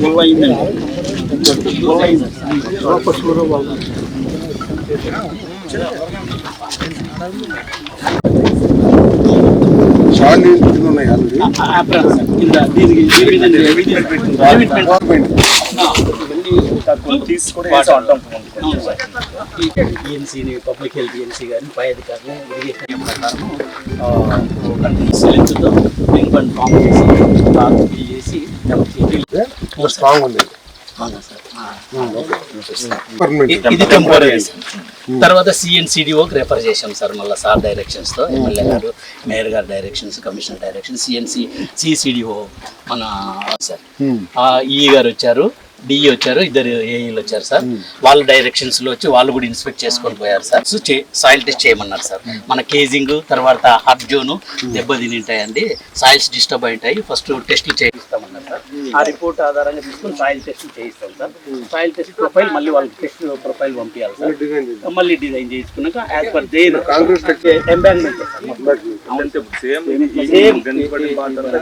గొల్ల కింద ఉన్నాయి ఈఎన్సీని public health ENC కానీ పై అధికారులు ఇరిగేషన్ ప్రకారం సెలెన్స్తో రింగ్ బండ్ ఫామ్ చేసి డెవలప్ స్ట్రాంగ్ ఉంది అవునా సార్ ఆ. పర్మనెంట్ ఇ- ఇది టెంపరీ తర్వాత సిఎన్సిడిఓకి రెఫర్ చేశాం సార్ మళ్ళీ సార్ డైరెక్షన్స్తో ఎమ్మెల్యే గారు మేయర్ గారు directions commissioner direction CNC CCDO మన సార్. ఈ గారు వచ్చారు డిఈ వచ్చారు ఇద్దరు ఏఈలు వచ్చారు సార్. వాళ్ళ డైరెక్షన్స్లో వచ్చి వాళ్ళు కూడా ఇన్స్పెక్ట్ చేసుకొని పోయారు సార్. సో సాయిల్ టెస్ట్ చేయమన్నారు సార్. మన కేజింగ్ తర్వాత హార్ట్ జోన్ దెబ్బతిని ఉంటాయండి సాయిల్స్ డిస్టర్బ్ అయింటాయి ఫస్ట్ టెస్ట్లు సార్ ఆ రిపోర్ట్ ఆధారంగా తీసుకొని సాయిల్ టెస్ట్ చేయిస్తాం సార్. సాయిల్ టెస్ట్ ప్రొఫైల్ మళ్ళీ వాళ్ళకి టెస్ట్ ప్రొఫైల్ పంపించాలి సార్. మళ్ళీ డిజైన్ చేసుకున్నాక యాజ్ పర్ దేర్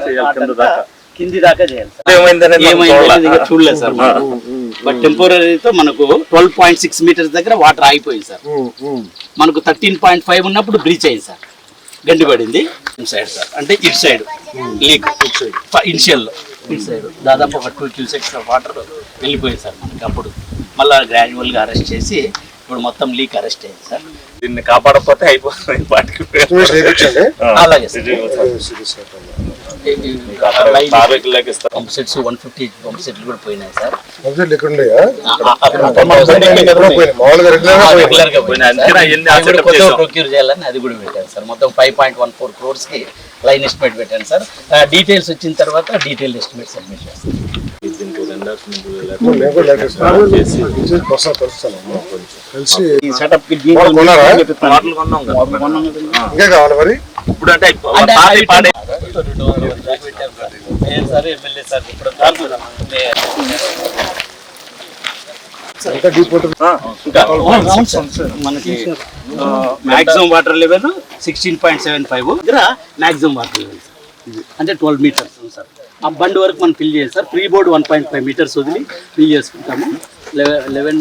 చేయాలి కింద దాకా. కింది దాకా చేయాలి సార్. చూడలేదు సార్ బట్ టెంపరీతో మనకు ట్వెల్వ్ పాయింట్ సిక్స్ మీటర్స్ దగ్గర వాటర్ ఆగిపోయింది సార్. మనకు థర్టీన్ పాయింట్ ఫైవ్ ఉన్నప్పుడు బ్రీచ్ అయింది సార్. గండి పడింది. Side sir. అంటే ఇటు సైడ్ లీక్ ఇనిషియల్ ఇటు సైడ్ దాదాపు ఒక టూ క్యూసెక్స్ వాటర్ వెళ్ళిపోయింది సార్ మనకి అప్పుడు మళ్ళీ గ్రాడ్యువల్గా అరెస్ట్ చేసి ఇప్పుడు మొత్తం లీక్ అరెస్ట్ అయింది సార్ దీన్ని కాపాడకపోతే అయిపోతుంది అలాగే pump sets one fifty pump సెట్లు కూడా పోయినాయి సార్. ప్రొక్యూర్ చేయాలని అది కూడా పెట్టాను సార్ మొత్తం ఫైవ్ పాయింట్ వన్ ఫోర్ క్రోర్స్కి లైన్ ఎస్టిమేట్ పెట్టాను సార్. డీటెయిల్స్ వచ్చిన తర్వాత డీటెయిల్ ఎస్టిమేట్ సబ్మిట్ చేస్తాను. ఇప్పుడు అంటే సార్ ఎమ్మెల్యే సార్ ఇప్పుడు దాకా ఎంత డీప్ ఉంటుంది ఆ, ఇంకా అవును సార్ మనకి maximum water level sixteen point seven five దగ్గర మాక్సిమం వాటర్ లెవెల్ అంటే ట్వెల్వ్ మీటర్స్ సార్ ఆ బండ్ వరకు మనం ఫిల్ చేయాలి sir free board one point five meters వదిలి ఫిల్ చేసుకుంటాము. లెవెన్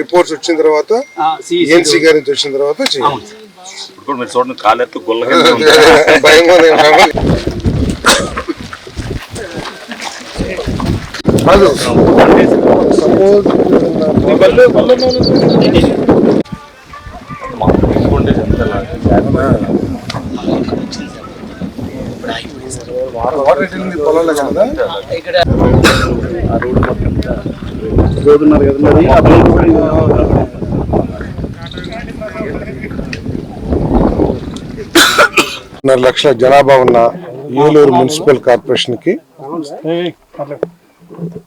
రిపోర్ట్స్ వచ్చిన తర్వాత ఏఎన్సీ గారి నుంచి వచ్చిన తర్వాత ఇప్పుడు మీరు చూడండి కాలెత్తు గుల్ల కింద ఉంది. భయంగా ఉంది కదా మరి లక్షల జనాభా ఉన్న ఏలూరు మున్సిపల్ కార్పొరేషన్కి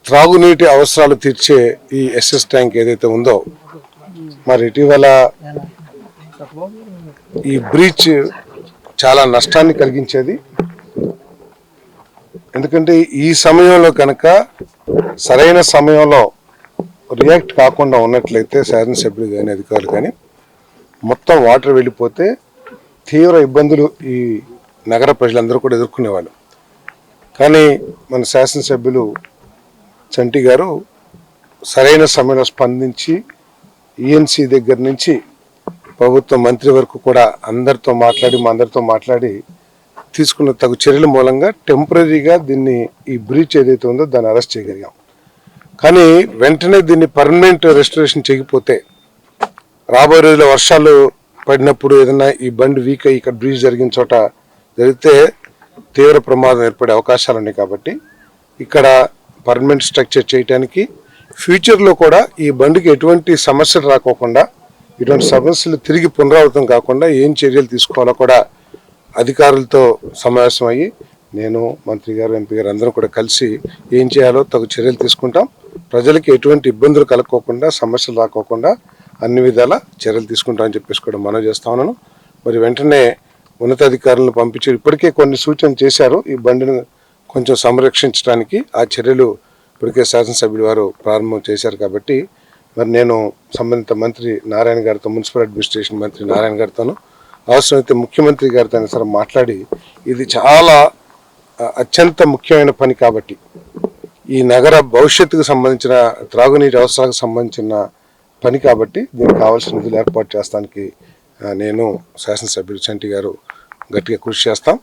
త్రాగునీటి అవసరాలు తీర్చే ఈ ఎస్ఎస్ ట్యాంక్ ఏదైతే ఉందో మరి ఇటీవల ఈ బ్రీచ్ చాలా నష్టాన్ని కలిగించేది. ఎందుకంటే ఈ సమయంలో కనుక సరైన సమయంలో రియాక్ట్ కాకుండా ఉన్నట్లయితే శాసనసభ్యులు కానీ అధికారులు కానీ మొత్తం వాటర్ వెళ్ళిపోతే తీవ్ర ఇబ్బందులు ఈ నగర ప్రజలందరూ కూడా ఎదుర్కొనేవాళ్ళు. కానీ మన శాసనసభ్యులు చంటి గారు సరైన సమయంలో స్పందించి ఈఎన్సీ దగ్గర నుంచి ప్రభుత్వ మంత్రి వరకు కూడా అందరితో మాట్లాడి మా అందరితో మాట్లాడి తీసుకున్న తగు చర్యల మూలంగా టెంపరీగా దీన్ని ఈ బ్రీచ్ ఏదైతే ఉందో దాన్ని అరెస్ట్ చేయగలిగాం. కానీ వెంటనే దీన్ని పర్మనెంట్ రెస్టరేషన్ చేయకపోతే రాబోయే రోజుల్లో వర్షాలు పడినప్పుడు ఏదైనా ఈ బండి వీక్ అయ్యి ఇక్కడ బ్రీచ్ జరిగిన చోట జరిగితే తీవ్ర ప్రమాదం ఏర్పడే అవకాశాలు ఉన్నాయి కాబట్టి ఇక్కడ పర్మనెంట్ స్ట్రక్చర్ చేయడానికి ఫ్యూచర్లో కూడా ఈ బండికి ఎటువంటి సమస్యలు రాకోకుండా ఇటువంటి సమస్యలు తిరిగి పునరావృతం కాకుండా ఏం చర్యలు తీసుకోవాలో కూడా అధికారులతో సమావేశం అయ్యి నేను మంత్రి గారు ఎంపీ గారు అందరం కూడా కలిసి ఏం చేయాలో తగు చర్యలు తీసుకుంటాం. ప్రజలకి ఎటువంటి ఇబ్బందులు కలగకోకుండా సమస్యలు రాకోకుండా అన్ని విధాల చర్యలు తీసుకుంటామని చెప్పేసి కూడా మనం చేస్తా ఉన్నాను. మరి వెంటనే ఉన్నతాధికారులను పంపించి ఇప్పటికే కొన్ని సూచనలు చేశారు. ఈ బండిని కొంచెం సంరక్షించడానికి ఆ చర్యలు ఇప్పటికే శాసనసభ్యులు వారు ప్రారంభం చేశారు కాబట్టి మరి నేను సంబంధిత మంత్రి నారాయణ గారితో మున్సిపల్ అడ్మినిస్ట్రేషన్ మంత్రి నారాయణ గారితోనూ అవసరమైతే ముఖ్యమంత్రి గారితో సరే మాట్లాడి ఇది చాలా అత్యంత ముఖ్యమైన పని కాబట్టి ఈ నగర భవిష్యత్తుకు సంబంధించిన త్రాగునీటి అవసరాలకు సంబంధించిన పని కాబట్టి దీనికి కావాల్సిన నిధులు ఏర్పాటు చేస్తానికి నేను శాసనసభ్యుడు చంటి గారు గట్టిగా కృషి చేస్తాం.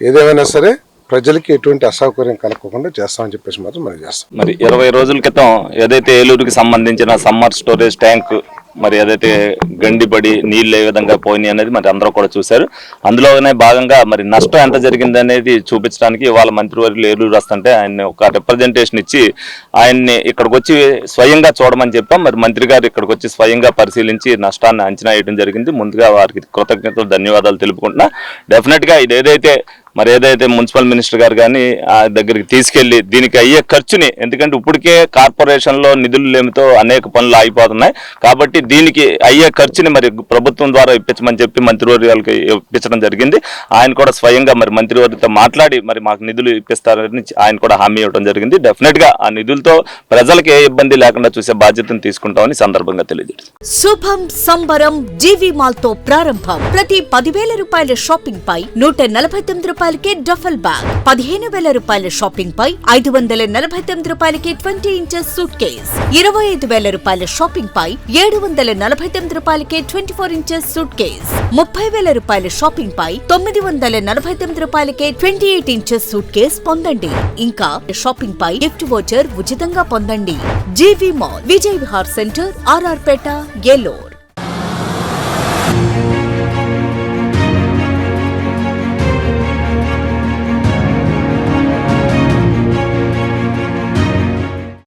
ఏదేమైనా సరే ప్రజలకి ఎటువంటి అసౌకర్యం కలగకుండా చేస్తామని చెప్పేసి మాత్రం మనం చేస్తాం. మరి ఇరవై రోజుల క్రితం ఏదైతే ఏలూరుకి సంబంధించిన సమ్మర్ స్టోరేజ్ ట్యాంక్ మరి ఏదైతే గండిపడి నీళ్ళు ఏ విధంగా పోయినాయి అనేది మరి అందరూ కూడా చూశారు. అందులోనే భాగంగా మరి నష్టం ఎంత జరిగింది అనేది చూపించడానికి ఇవాళ మంత్రివర్యులు ఏలూరు వస్తుంటే ఆయన ఒక రిప్రజెంటేషన్ ఇచ్చి ఆయన్ని ఇక్కడికి వచ్చి స్వయంగా చూడమని చెప్పాం. మరి మంత్రి గారు ఇక్కడికి వచ్చి స్వయంగా పరిశీలించి నష్టాన్ని అంచనా వేయడం జరిగింది. ముందుగా వారికి కృతజ్ఞతలు ధన్యవాదాలు తెలుపుకుంటున్నా. డెఫినెట్గా ఇది ఏదైతే మరి ఏదైతే మున్సిపల్ మినిస్టర్ గారు కానీ ఆ దగ్గరికి తీసుకెళ్ళి దీనికి అయ్యే ఖర్చుని ఎందుకంటే ఇప్పటికే కార్పొరేషన్లో నిధులు లేమితో అనేక పనులు ఆగిపోతున్నాయి. కాబట్టి దీనికి అయ్యే ఖర్చుని మరి ప్రభుత్వం ద్వారా ఇప్పించమని చెప్పి మంత్రివర్యాలకి ఇప్పించడం జరిగింది. ఆయన కూడా స్వయంగా మరి మంత్రివర్గంతో మాట్లాడి మరి మాకు నిధులు ఇప్పిస్తారని ఆయన కూడా హామీ ఇవ్వడం జరిగింది. డెఫినెట్గా ఆ నిధులతో ప్రజలకు ఏ ఇబ్బంది లేకుండా చూసే బాధ్యతను తీసుకుంటామని సందర్భంగా తెలియజేస్తుంది శుభం సంబరం జీవి మాల్తో ప్రారంభం. ప్రతి పదివేల రూపాయల షాపింగ్ పై నూట నలభై తొమ్మిది రూపాయలకే డఫల్ బ్యాగ్ పదిహేను వేల రూపాయల షాపింగ్ పై ఐదు వందల నలభై తొమ్మిది రూపాయలకి ట్వంటీ ఇంచెస్ సూట్ కేస్ ఇరవై ఐదు వేల రూపాయల షాపింగ్ పై ఏడు వందల నలభై తొమ్మిది రూపాయలకే twenty four inches suitcase ముప్పై వేల రూపాయల షాపింగ్ పై తొమ్మిది వందల నలభై తొమ్మిది రూపాయలకే twenty eight inches suitcase పొందండి. ఇంకా షాపింగ్ పై గిఫ్ట్ వోచర్ ఉచితంగా పొందండి. GV mall Vijay Vihar centre RR Peta